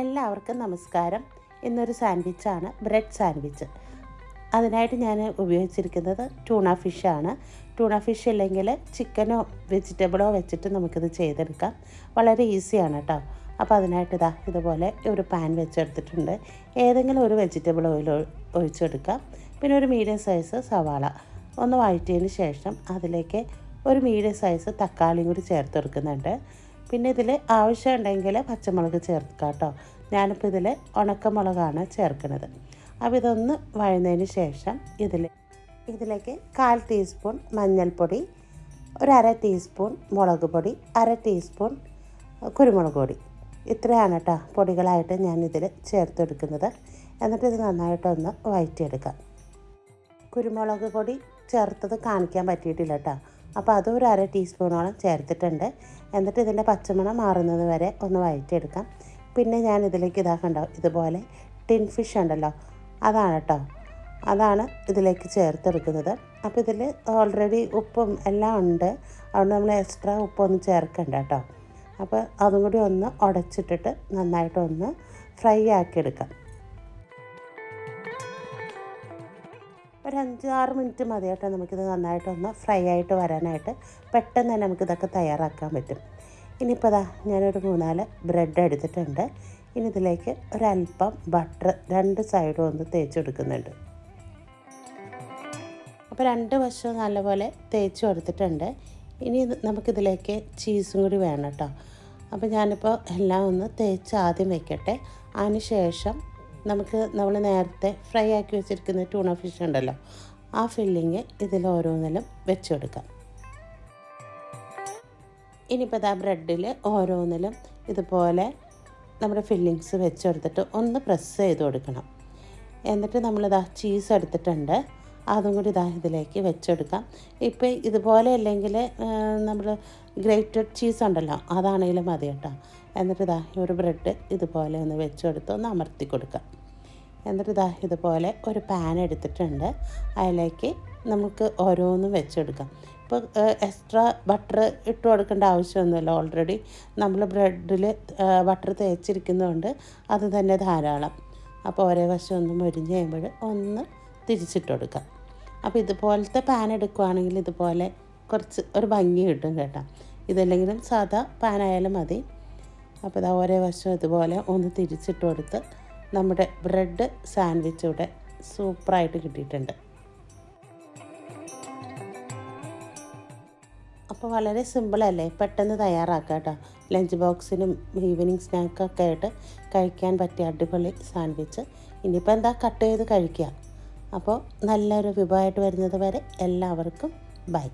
എല്ലാവർക്കും നമസ്കാരം. ഇന്നൊരു സാൻഡ്വിച്ചാണ് ബ്രെഡ് സാൻഡ്വിച്ച്. അതിനായിട്ട് ഞാൻ ഉപയോഗിച്ചിരിക്കുന്നത് ടൂണ ഫിഷാണ് ടൂണ ഫിഷ് ഇല്ലെങ്കിൽ ചിക്കനോ വെജിറ്റബിളോ വെച്ചിട്ട് നമുക്കിത് ചെയ്തെടുക്കാം. വളരെ ഈസിയാണ് കേട്ടോ അപ്പോൾ അതിനായിട്ട് ഇതാ ഇതുപോലെ ഒരു പാൻ വെച്ചെടുത്തിട്ടുണ്ട്. ഏതെങ്കിലും ഒരു വെജിറ്റബിൾ ഓയിൽ ഒഴിച്ചെടുക്കാം. പിന്നെ ഒരു മീഡിയം സൈസ് സവാള. ഒന്ന് വഴറ്റിയതിന് ശേഷം അതിലേക്ക് ഒരു മീഡിയം സൈസ് തക്കാളിയും കൂടി ചേർത്ത് കൊടുക്കുന്നുണ്ട് പിന്നെ ഇതിൽ ആവശ്യമുണ്ടെങ്കിൽ പച്ചമുളക് ചേർക്കാം കേട്ടോ. ഞാനിപ്പോൾ ഇതിൽ ഉണക്കമുളകാണ് ചേർക്കുന്നത്. അപ്പോൾ ഇതൊന്ന് വഴുന്നതിന് ശേഷം ഇതിൽ ഇതിലേക്ക് കാൽ ടീസ്പൂൺ മഞ്ഞൾപ്പൊടി ഒരു അര ടീസ്പൂൺ മുളക് പൊടി അര ടീസ്പൂൺ കുരുമുളക് പൊടി. ഇത്രയാണ് കേട്ടോ പൊടികളായിട്ട് ഞാൻ ഞാനിതിൽ ചേർത്തെടുക്കുന്നത്. എന്നിട്ട് ഇത് നന്നായിട്ടൊന്ന് വഴറ്റിയെടുക്കാം. കുരുമുളക് പൊടി ചേർത്തത് കാണിക്കാൻ പറ്റിയിട്ടില്ല കേട്ടോ. അപ്പോൾ അതും ഒരു അര ടീസ്പൂണോളം ചേർത്തിട്ടുണ്ട്. എന്നിട്ട് ഇതിന്റെ പച്ചമണം മാറുന്നത് വരെ ഒന്ന് വഴറ്റിയെടുക്കാം. പിന്നെ ഞാൻ ഇതിലേക്ക് ഇതാക്കണ്ടാവും ഇതുപോലെ ടിൻ ഫിഷ് ഉണ്ടല്ലോ അതാണ് കേട്ടോ അതാണ് ഇതിലേക്ക് ചേർത്തെടുക്കുന്നത്. അപ്പോൾ ഇതിൽ ഓൾറെഡി ഉപ്പും എല്ലാം ഉണ്ട്. അതുകൊണ്ട് നമ്മൾ എക്സ്ട്രാ ഉപ്പൊന്നും ചേർക്കണ്ട കേട്ടോ അപ്പോൾ അതും കൂടി ഒന്ന് ഉടച്ചിട്ടിട്ട് നന്നായിട്ടൊന്ന് ഫ്രൈ ആക്കിയെടുക്കാം. ഒരു അഞ്ച് ആറ് മിനിറ്റ് മതി കേട്ടോ നമുക്കിത് നന്നായിട്ടൊന്ന് ഫ്രൈ ആയിട്ട് വരാനായിട്ട്. പെട്ടെന്ന് തന്നെ നമുക്കിതൊക്കെ തയ്യാറാക്കാൻ പറ്റും. ഇനിയിപ്പോൾ ഇതാ ഞാനൊരു മൂന്നാൽ ബ്രെഡ് എടുത്തിട്ടുണ്ട്. ഇനി ഇതിലേക്ക് ഒരല്പം ബട്ടർ രണ്ട് സൈഡും ഒന്ന് തേച്ച് കൊടുക്കുന്നുണ്ട് അപ്പോൾ രണ്ട് വശവും നല്ലപോലെ തേച്ച് കൊടുത്തിട്ടുണ്ട് ഇനി നമുക്കിതിലേക്ക് ചീസും കൂടി വേണം കേട്ടോ. അപ്പോൾ ഞാനിപ്പോൾ എല്ലാം ഒന്ന് തേച്ച് ആദ്യം വെക്കട്ടെ. അതിന് ശേഷം നമുക്ക് നമ്മൾ നേരത്തെ ഫ്രൈ ആക്കി വെച്ചിരിക്കുന്ന ട്യൂണ ഫിഷ് ഉണ്ടല്ലോ ആ ഫില്ലിങ് ഇതിൽ ഓരോന്നിലും വെച്ച് കൊടുക്കാം. ഇനിയിപ്പോൾ ആ ബ്രെഡിൽ ഓരോന്നിലും ഇതുപോലെ നമ്മുടെ ഫില്ലിങ്സ് വെച്ചെടുത്തിട്ട് ഒന്ന് പ്രസ് ചെയ്ത് കൊടുക്കണം. എന്നിട്ട് നമ്മളിതാ ചീസ് എടുത്തിട്ടുണ്ട് അതും കൂടി ഇതാ ഇതിലേക്ക് വെച്ചെടുക്കാം ഇപ്പോൾ ഇതുപോലെ അല്ലെങ്കിൽ നമ്മൾ ഗ്രേറ്റഡ് ചീസ് ഉണ്ടല്ലോ അതാണെങ്കിലും മതി കേട്ടോ. എന്നിട്ട് ഇതാ ഒരു ബ്രെഡ് ഇതുപോലെ ഒന്ന് വെച്ചെടുത്ത് ഒന്ന് അമർത്തി കൊടുക്കാം. എന്നിട്ട് ഇതാ ഇതുപോലെ ഒരു പാൻ എടുത്തിട്ടുണ്ട്. അതിലേക്ക് നമുക്ക് ഓരോന്നും വെച്ചെടുക്കാം. ഇപ്പോൾ എക്സ്ട്രാ ബട്ടർ ഇട്ട് കൊടുക്കേണ്ട ആവശ്യമൊന്നുമില്ല. ഓൾറെഡി നമ്മൾ ബ്രെഡിൽ ബട്ടർ തേച്ചിരിക്കുന്നതുകൊണ്ട് അത് തന്നെ ധാരാളം. അപ്പോൾ ഒരേ വശം ഒന്ന് മുരിഞ്ഞ് കഴിയുമ്പോൾ ഒന്ന് തിരിച്ചിട്ട് കൊടുക്കാം. അപ്പോൾ ഇതുപോലത്തെ പാൻ എടുക്കുവാണെങ്കിൽ ഇതുപോലെ കുറച്ച് ഒരു ഭംഗി കിട്ടും കേട്ടോ. ഇതല്ലെങ്കിലും സാധാ പാനായാലും മതി. അപ്പോൾ ഇതാ ഒരേ വശം ഇതുപോലെ ഒന്ന് തിരിച്ചിട്ട് കൊടുത്ത് നമ്മുടെ ബ്രെഡ് സാൻഡ്വിച്ച് ഇവിടെ സൂപ്പറായിട്ട് കിട്ടിയിട്ടുണ്ട്. അപ്പോൾ വളരെ സിമ്പിളല്ലേ പെട്ടെന്ന് തയ്യാറാക്കാം കേട്ടോ. ലഞ്ച് ബോക്സിനും ഈവനിങ് സ്നാക്കൊക്കെ ആയിട്ട് കഴിക്കാൻ പറ്റിയ അടിപൊളി സാൻഡ്വിച്ച്. ഇനിയിപ്പോൾ എന്താ കട്ട് ചെയ്ത് കഴിക്കുക? അപ്പോൾ നല്ലൊരു വിഭവമായിട്ട് വരുന്നത് വരെ എല്ലാവർക്കും ബൈ